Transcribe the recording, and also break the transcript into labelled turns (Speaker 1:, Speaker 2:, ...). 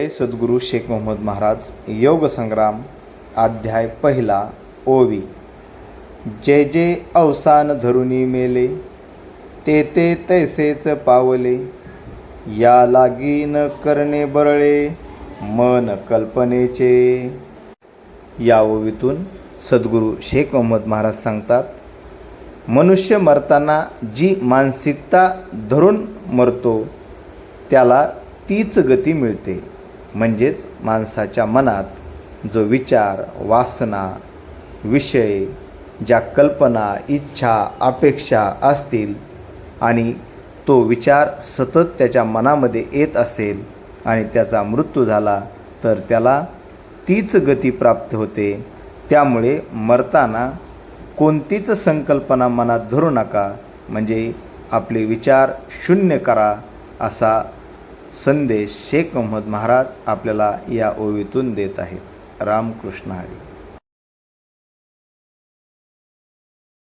Speaker 1: जय सद्गुरू शेख मोहम्मद महाराज योग संग्राम अध्याय पहिला ओवी. जे जे अवसान धरुनी मेले ते ते तैसेच पावले. या लागी न करणे बरळे मन कल्पनेचे. या ओवीतून सद्गुरू शेख मोहम्मद महाराज सांगतात मनुष्य मरताना जी मानसिकता धरून मरतो त्याला तीच गती मिळते. म्हणजेच माणसाच्या मनात जो विचार वासना विषय ज्या कल्पना इच्छा अपेक्षा असतील आणि तो विचार सतत त्याच्या मनामध्ये येत असेल आणि त्याचा मृत्यू झाला तर त्याला तीच गती प्राप्त होते. त्यामुळे मरताना कोणतीच संकल्पना मनात धरू नका. म्हणजे आपले विचार शून्य करा असा संदेश शेख अहमद महाराज आपल्याला या ओवीतून देत आहेत. रामकृष्ण हरी.